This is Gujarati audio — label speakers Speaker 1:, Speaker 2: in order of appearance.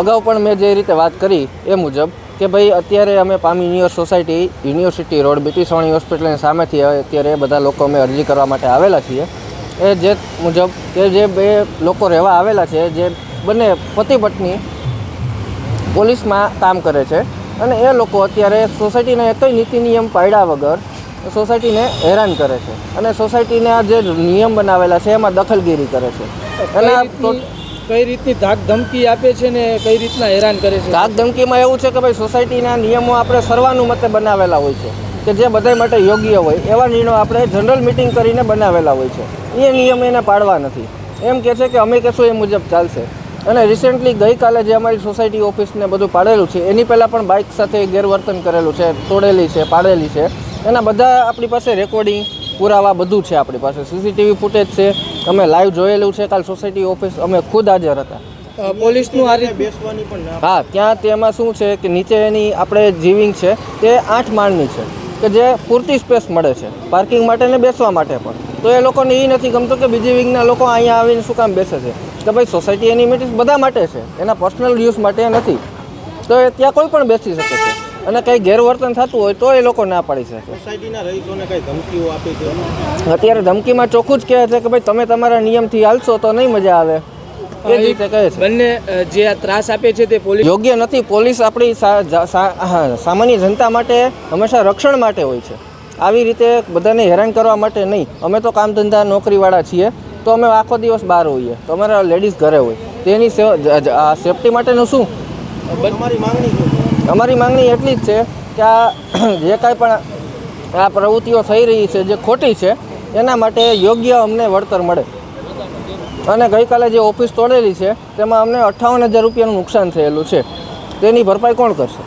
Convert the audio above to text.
Speaker 1: અગાઉ પણ મેં જે રીતે વાત કરી એ મુજબ કે ભાઈ અત્યારે અમે પામી યુનિવર સોસાયટી યુનિવર્સિટી રોડ બીટીસવાણી હોસ્પિટલની સામેથી અત્યારે બધા લોકો અમે અરજી કરવા માટે આવેલા છીએ. એ જે મુજબ કે જે બે લોકો રહેવા આવેલા છે જે બંને પતિ પત્ની પોલીસમાં કામ કરે છે અને એ લોકો અત્યારે સોસાયટીના એકય નીતિ નિયમ પાડ્યા વગર સોસાયટીને હેરાન કરે છે. અને સોસાયટીના જે નિયમ બનાવેલા છે એમાં દખલગીરી કરે છે. અને
Speaker 2: કઈ રીતની ધાક ધમકી આપે છે ને કઈ રીતના હેરાન કરે છે?
Speaker 1: ધાક ધમકીમાં એવું છે કે ભાઈ સોસાયટીના નિયમો આપણે સર્વાનુમતે બનાવેલા હોય છે કે જે બધા માટે યોગ્ય હોય એવા નિર્ણયો આપણે જનરલ મિટિંગ કરીને બનાવેલા હોય છે. એ નિયમ એને પાડવા નથી. એમ કહે છે કે અમે કહેશું એ મુજબ ચાલશે. અને રિસેન્ટલી ગઈકાલે જે અમારી સોસાયટી ઓફિસને બધું પાડેલું છે, એની પહેલાં પણ બાઇક સાથે ગેરવર્તન કરેલું છે, તોડેલી છે, પાડેલી છે. એના બધા આપણી પાસે રેકોર્ડિંગ પુરાવા બધું છે આપણી પાસે. સીસીટીવી ફૂટેજ છે. અમે લાઈવ જોયેલું છે. કાલ સોસાયટી ઓફિસ અમે ખુદ હાજર હતા.
Speaker 2: પોલીસનું આ રીતે
Speaker 3: બેસવાની પણ
Speaker 1: હા ત્યાં તેમાં શું છે કે નીચેની આપણે જીવિંગ છે તે આઠ માળની છે કે જે પૂરતી સ્પેસ મળે છે. પાર્કિંગ માટે ને બેસવા માટે પણ. તો એ લોકોને એ નથી ગમતું કે બીજી વિંગના લોકો અહીંયા આવીને શું કામ બેસે છે. કે ભાઈ સોસાયટી એની મિટિંગ બધા માટે છે. એના પર્સનલ યુઝ માટે નથી. તો એ ત્યાં કોઈ પણ બેસી શકે છે. અને કંઈ ગેરવર્તન થતું હોય તો એ લોકો ના પાડી શકે.
Speaker 3: સોસાયટીના રહીશોને કંઈ ધમકીઓ આપી છે?
Speaker 1: અત્યારે ધમકીમાં ચોખ્ખું જ કહે છે કે ભાઈ તમે તમારા નિયમથી હાલશો તો નહીં મજા આવે. એ રીતે કહે છે.
Speaker 2: બંને જે આ ત્રાસ આપે છે તે પોલીસ
Speaker 1: યોગ્ય નથી પોલીસ આપણી સામાન્ય જનતા માટે હંમેશા રક્ષણ માટે હોય છે. આવી રીતે બધાને હેરાન કરવા માટે નહીં. અમે તો કામ ધંધા નોકરીવાળા છીએ તો અમે આખો દિવસ બહાર હોઈએ. તો અમારા લેડીઝ ઘરે હોય. તેની સેફટી માટેનું શું? અમારી માંગણી એટલી જ છે કે આ જે કાંઈ પણ આ પ્રવૃત્તિઓ થઈ રહી છે, જે ખોટી છે, એના માટે યોગ્ય અમને વળતર મળે. અને ગઈકાલે જે ઓફિસ તોડેલી છે, તેમાં અમને અઠ્ઠાવન હજાર રૂપિયાનું નુકસાન થયેલું છે. તેની ભરપાઈ કોણ કરશે?